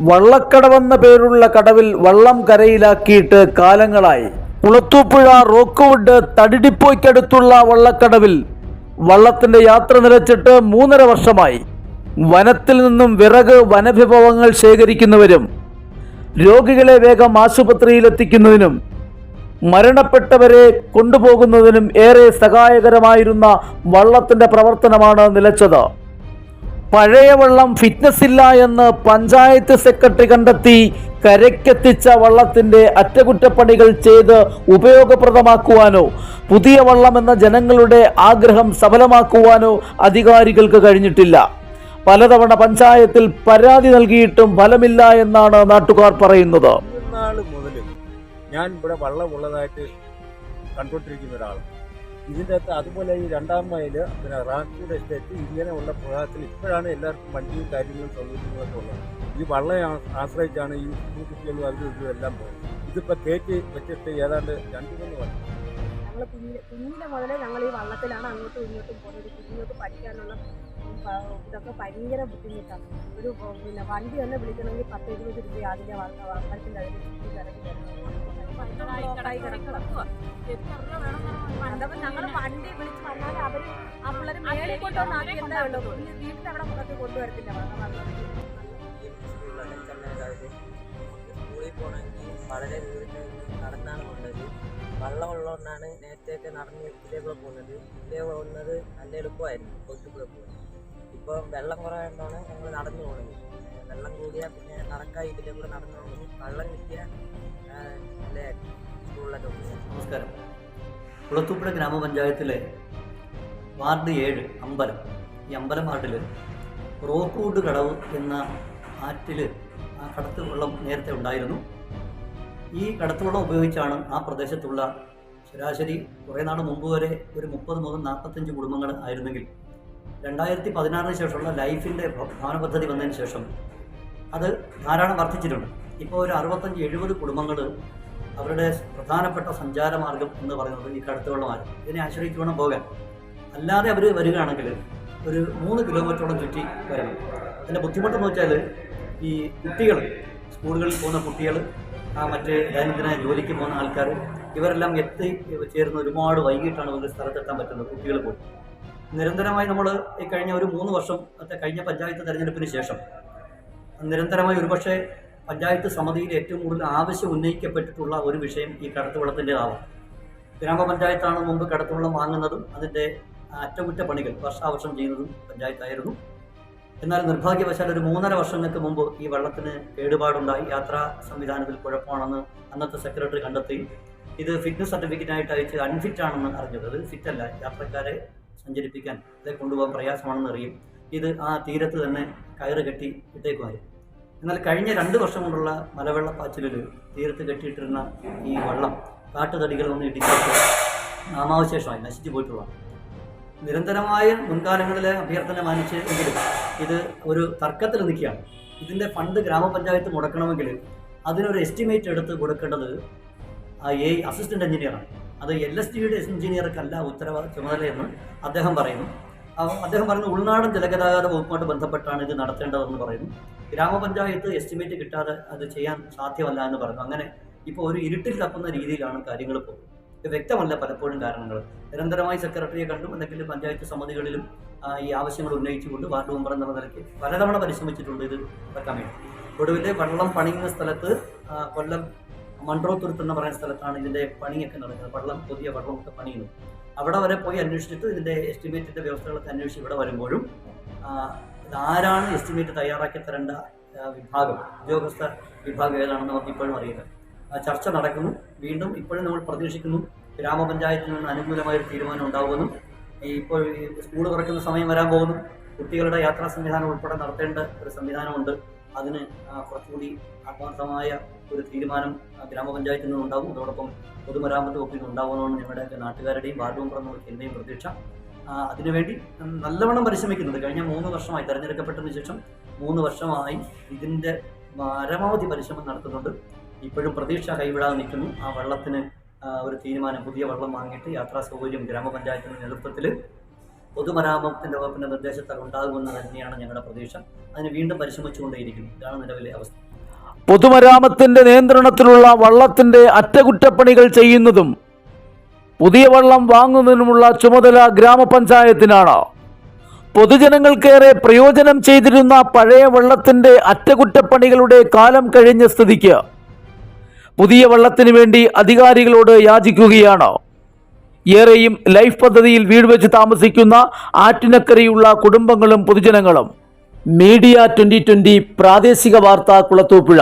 വള്ളക്കടവെന്ന പേരുള്ള കടവിൽ വള്ളം കരയിലാക്കിയിട്ട് കാലങ്ങളായി. കുളത്തൂപ്പുഴ റോക്ക്വുഡ് തടിടിപ്പോയ്ക്കടുത്തുള്ള വള്ളക്കടവിൽ വള്ളത്തിന്റെ യാത്ര നിലച്ചിട്ട് മൂന്നര വർഷമായി. വനത്തിൽ നിന്നും വിറക് വനവിഭവങ്ങൾ ശേഖരിക്കുന്നവരും രോഗികളെ വേഗം ആശുപത്രിയിലെത്തിക്കുന്നതിനും മരണപ്പെട്ടവരെ കൊണ്ടുപോകുന്നതിനും ഏറെ സഹായകരമായിരുന്ന വള്ളത്തിന്റെ പ്രവർത്തനമാണ് നിലച്ചത്. പഴയ വള്ളം ഫിറ്റ്നസ് ഇല്ല എന്ന് പഞ്ചായത്ത് സെക്രട്ടറി കണ്ടെത്തി കരയ്ക്കെത്തിച്ച വള്ളത്തിന്റെ അറ്റകുറ്റപ്പണികൾ ചെയ്ത് ഉപയോഗപ്രദമാക്കുവാനോ പുതിയ വള്ളം എന്ന ജനങ്ങളുടെ ആഗ്രഹം സഫലമാക്കുവാനോ അധികാരികൾക്ക് കഴിഞ്ഞിട്ടില്ല. പലതവണ പഞ്ചായത്തിൽ പരാതി നൽകിയിട്ടും ഫലമില്ല എന്നാണ് നാട്ടുകാർ പറയുന്നത്. ഞാൻ ഇവിടെ വള്ളമുള്ളതായിട്ട് കണ്ടുകൊണ്ടിരിക്കുന്ന ഒരാളാണ്. ഇതിന്റെ അകത്ത് അതുപോലെ ഈ രണ്ടാം മൈൽ പിന്നെ റാക്കൂഡ് എസ്റ്റേറ്റ് ഇങ്ങനെയുള്ള പ്രദേശത്തിൽ ഇപ്പോഴാണ് എല്ലാവർക്കും വണ്ടിയും കാര്യങ്ങളും സൗകര്യങ്ങളൊക്കെ ഉള്ളത്. ഈ വള്ളം ആശ്രയിച്ചാണ് ഈ കുട്ടികളും അതും ഇതും എല്ലാം പോയത് ഇതിപ്പോൾ കയറ്റി വെച്ചിട്ട് ഏതാണ്ട് രണ്ട് മൂന്ന് വർഷം ഞങ്ങൾ കുഞ്ഞിലെ മുതലേ ഞങ്ങൾ ഈ വള്ളത്തിലാണ് അങ്ങോട്ടും ഇങ്ങോട്ടും പോകുന്നത്. കുഞ്ഞുങ്ങൾക്ക് പഠിക്കാനുള്ള ഇതൊക്കെ ഭയങ്കര ബുദ്ധിമുട്ടാണ്. ഒരു പിന്നെ വണ്ടി തന്നെ വിളിക്കണമെങ്കിൽ പത്ത് ഇരുപത് രൂപ അതിന്റെ വള്ളത്തിന്റെ അതിന് കിടക്കി അതപ്പോൾ ഞങ്ങൾ വണ്ടി വിളിച്ച് വന്നാൽ അവർ ആ പിള്ളേർ മേളിൽ കൊണ്ടുവന്ന് ആക്കി എന്താ ഉള്ളൂ വീട്ടിൽ അവിടെ മുഖത്ത് കൊണ്ടുവരത്തില്ല. സ്കൂളിൽ പോകണമെങ്കിൽ വളരെ ദൂരത്ത് നടന്നാണ് പോകുന്നത് വെള്ളമുള്ളതുകൊണ്ടാണ് നേരത്തെയൊക്കെ നടന്ന് ഇതിലേക്കൂടെ പോകുന്നത്. ഇതിലേ പോകുന്നത് നല്ല എളുപ്പമായിരുന്നു. കൊച്ചുകൂടെ പോകുന്നത് ഇപ്പം വെള്ളം കുറവായതുകൊണ്ടാണ് ഞങ്ങൾ നടന്നു പോകുന്നത് വെള്ളം കൂടിയാൽ പിന്നെ നടക്കാൻ ഇതിന്റെ കൂടെ നടന്നു പോകുന്നു വെള്ളം പോകുന്നത് നമസ്കാരം. കുളത്തൂപ്പുഴ ഗ്രാമപഞ്ചായത്തിലെ വാർഡ് ഏഴ് അമ്പലം. ഈ അമ്പലം വാർഡിൽ റോക്കൂട്ട് കടവ് എന്ന ആറ്റിൽ ആ കടത്ത് വെള്ളം നേരത്തെ ഉണ്ടായിരുന്നു. ഈ കടത്ത് വെള്ളം ഉപയോഗിച്ചാണ് ആ പ്രദേശത്തുള്ള ശരാശരി കുറേ നാൾ മുമ്പ് വരെ ഒരു മുപ്പത് മുതൽ നാൽപ്പത്തഞ്ച് കുടുംബങ്ങൾ ആയിരുന്നെങ്കിൽ രണ്ടായിരത്തി പതിനാറിന് ശേഷമുള്ള ലൈഫിന്റെ ഭവന പദ്ധതി വന്നതിന് ശേഷം അത് ധാരാളം വർദ്ധിച്ചിട്ടുണ്ട്. ഇപ്പോൾ ഒരു അറുപത്തഞ്ച് എഴുപത് കുടുംബങ്ങൾ അവരുടെ പ്രധാനപ്പെട്ട സഞ്ചാരമാർഗം എന്ന് പറയുന്നത് ഈ കടത്തുവെള്ളമാണ് ഇതിനെ ആശ്രയിച്ച് വേണം പോകാൻ. അല്ലാതെ അവർ വരികയാണെങ്കിൽ ഒരു മൂന്ന് കിലോമീറ്ററോളം ചുറ്റി വരണം. അതിന്റെ ബുദ്ധിമുട്ടെന്ന് വെച്ചാൽ ഈ കുട്ടികൾ സ്കൂളുകളിൽ പോകുന്ന കുട്ടികൾ ആ മറ്റ് ദൈനംദിന ജോലിക്ക് പോകുന്ന ആൾക്കാർ ഇവരെല്ലാം എത്തി ചേരുന്ന ഒരുപാട് വൈകിട്ടാണ് ഒരു സ്ഥലത്തെത്താൻ പറ്റുന്നത് കുട്ടികൾ പോയി നിരന്തരമായി നമ്മൾ ഈ കഴിഞ്ഞ ഒരു മൂന്ന് വർഷം കഴിഞ്ഞ പഞ്ചായത്ത് തെരഞ്ഞെടുപ്പിന് ശേഷം നിരന്തരമായി ഒരുപക്ഷെ പഞ്ചായത്ത് സമിതിയിൽ ഏറ്റവും കൂടുതൽ ആവശ്യം ഉന്നയിക്കപ്പെട്ടിട്ടുള്ള ഒരു വിഷയം ഈ കടത്തുവെള്ളത്തിന്റെതാവാം ഗ്രാമപഞ്ചായത്താണ് മുമ്പ് കടത്തുവെള്ളം വാങ്ങുന്നതും അതിന്റെ അറ്റകുറ്റപ്പണികൾ വർഷാവർഷം ചെയ്യുന്നതും പഞ്ചായത്തായിരുന്നു. എന്നാൽ നിർഭാഗ്യവശാൽ ഒരു മൂന്നര വർഷങ്ങൾക്ക് മുമ്പ് ഈ വെള്ളത്തിന് കേടുപാടുണ്ടായി. യാത്രാ സംവിധാനത്തിൽ കുഴപ്പമാണെന്ന് അന്നത്തെ സെക്രട്ടറി കണ്ടെത്തി. ഇത് ഫിറ്റ്നസ് സർട്ടിഫിക്കറ്റായിട്ട് അയച്ച് അൺഫിറ്റ് ആണെന്ന് അറിഞ്ഞത്. അത് ഫിറ്റല്ല. യാത്രക്കാരെ സഞ്ചരിപ്പിക്കാൻ ഇതേ കൊണ്ടുപോകാൻ പ്രയാസമാണെന്ന് അറിയും. ഇത് ആ തീരത്ത് തന്നെ കയറ് കെട്ടി ഇട്ടേക്കുമായിരുന്നു. എന്നാൽ കഴിഞ്ഞ രണ്ട് വർഷം കൊണ്ടുള്ള മലവെള്ളപ്പാച്ചിലിൽ തീരത്ത് കെട്ടിയിട്ടിരുന്ന ഈ വെള്ളം കാട്ടുതടികൾ ഒന്ന് ഇടിച്ചിട്ട് നാമാവശേഷമായി നശിച്ചു പോയിട്ടുള്ളതാണ്. നിരന്തരമായ മുൻകാലങ്ങളിലെ അഭ്യർത്ഥന മാനിച്ച് എങ്കിലും ഇത് ഒരു തർക്കത്തിൽ നിൽക്കുകയാണ്. ഇതിന്റെ ഫണ്ട് ഗ്രാമപഞ്ചായത്ത് മുടക്കണമെങ്കിൽ അതിനൊരു എസ്റ്റിമേറ്റ് എടുത്ത് കൊടുക്കേണ്ടത് ആ എ അസിസ്റ്റന്റ് എഞ്ചിനീയറാണ് അത് എൽ എസ് ടിയുടെ എഞ്ചിനീയർക്കല്ല ഉത്തരവാദ ചുമതലയെന്ന് അദ്ദേഹം പറയുന്നു. അദ്ദേഹം പറയുന്നു ഉൾനാടൻ ജലഗതാഗത വകുപ്പുമായിട്ട് ബന്ധപ്പെട്ടാണ് ഇത് നടത്തേണ്ടതെന്ന് പറയുന്നു. ഗ്രാമപഞ്ചായത്ത് എസ്റ്റിമേറ്റ് കിട്ടാതെ അത് ചെയ്യാൻ സാധ്യമല്ല എന്ന് പറഞ്ഞു അങ്ങനെ ഇപ്പോൾ ഒരു ഇരുട്ടിൽ തപ്പുന്ന രീതിയിലാണ് കാര്യങ്ങൾ പോകുന്നത്. വ്യക്തമല്ല പലപ്പോഴും കാരണങ്ങൾ. നിരന്തരമായി സെക്രട്ടറിയെ കണ്ടും അല്ലെങ്കിൽ പഞ്ചായത്ത് സമിതികളിലും ഈ ആവശ്യങ്ങൾ ഉന്നയിച്ചുകൊണ്ട് വാർഡ് മെമ്പർ എന്ന നിലയ്ക്ക് പലതവണ പരിശ്രമിച്ചിട്ടുണ്ട് ഇത് വേണ്ടി ഒടുവിലെ വെള്ളം പണിയുന്ന സ്ഥലത്ത് കൊല്ലം മൺട്രോത്തുരുത്ത് എന്ന് പറയുന്ന സ്ഥലത്താണ് ഇതിന്റെ പണിയൊക്കെ നടക്കുന്നത്. വെള്ളം പുതിയ വെള്ളമൊക്കെ പണിയുന്നു. അവിടെ വരെ പോയി അന്വേഷിച്ചിട്ട് ഇതിന്റെ എസ്റ്റിമേറ്റിന്റെ വ്യവസ്ഥകളൊക്കെ അന്വേഷിച്ച് ഇവിടെ വരുമ്പോഴും ആരാണ് എസ്റ്റിമേറ്റ് തയ്യാറാക്കി തരേണ്ട വിഭാഗം? ഉദ്യോഗസ്ഥ വിഭാഗം ഏതാണെന്ന് നമുക്ക് ഇപ്പോഴും അറിയില്ല. ചർച്ച നടക്കുന്നു. വീണ്ടും ഇപ്പോഴും നമ്മൾ പ്രതീക്ഷിക്കുന്നു ഗ്രാമപഞ്ചായത്തിൽ നിന്ന് അനുകൂലമായ ഒരു തീരുമാനം ഉണ്ടാകുമെന്നും ഇപ്പോൾ സ്കൂൾ തുറക്കുന്ന സമയം വരാൻ പോകുന്നു. കുട്ടികളുടെ യാത്രാ സംവിധാനം ഉൾപ്പെടെ നടത്തേണ്ട ഒരു സംവിധാനമുണ്ട്. അതിന് കുറച്ചുകൂടി ആത്മാർത്ഥമായ ഒരു തീരുമാനം ഗ്രാമപഞ്ചായത്തിൽ നിന്ന് ഉണ്ടാവും. അതോടൊപ്പം പൊതുമരാമത്ത് വകുപ്പിൽ നിന്ന് ഞങ്ങളുടെ നാട്ടുകാരുടെയും വാർഡ് മെമ്പർ എന്നുള്ള എന്റെയും പ്രതീക്ഷ അതിനുവേണ്ടി നല്ലവണ്ണം പരിശ്രമിക്കുന്നുണ്ട്. കഴിഞ്ഞ മൂന്ന് വർഷമായി തെരഞ്ഞെടുക്കപ്പെട്ടതിന് ശേഷം മൂന്ന് വർഷമായി ഇതിന്റെ പരമാവധി പരിശ്രമം നടത്തുന്നുണ്ട്. ഇപ്പോഴും പ്രതീക്ഷ കൈവിടാതെ നിൽക്കുന്നു. ആ വെള്ളത്തിന് ഒരു തീരുമാനം പുതിയ വെള്ളം വാങ്ങിയിട്ട് യാത്രാ സൗകര്യം ഗ്രാമപഞ്ചായത്തിന്റെ നേതൃത്വത്തിൽ പൊതുമരാമത്തിന്റെ വകുപ്പിന്റെ നിർദ്ദേശത്താൽ ഉണ്ടാകുമെന്ന് തന്നെയാണ് ഞങ്ങളുടെ പ്രതീക്ഷ. അതിന് വീണ്ടും പരിശ്രമിച്ചുകൊണ്ടേയിരിക്കുന്നു. ഇതാണ് നിലവിലെ അവസ്ഥ. പൊതുമരാമത്തിന്റെ നിയന്ത്രണത്തിലുള്ള വള്ളത്തിന്റെ അറ്റകുറ്റപ്പണികൾ ചെയ്യുന്നതും പുതിയ വള്ളം വാങ്ങുന്നതിനുമുള്ള ചുമതല ഗ്രാമപഞ്ചായത്തിനാണ്. പൊതുജനങ്ങൾക്കേറെ പ്രയോജനം ചെയ്തിരുന്ന പഴയ വള്ളത്തിന്റെ അറ്റകുറ്റപ്പണികളുടെ കാലം കഴിഞ്ഞ സ്ഥിതിക്ക് പുതിയ വള്ളത്തിനു വേണ്ടി അധികാരികളോട് യാചിക്കുകയാണ്. ഏറെയും ലൈഫ് പദ്ധതിയിൽ വീട് വെച്ച് താമസിക്കുന്ന ആറ്റിനക്കരയുള്ള കുടുംബങ്ങളും പൊതുജനങ്ങളും. മീഡിയ ട്വന്റി ട്വന്റി പ്രാദേശിക വാർത്ത കുളത്തൂപ്പുഴ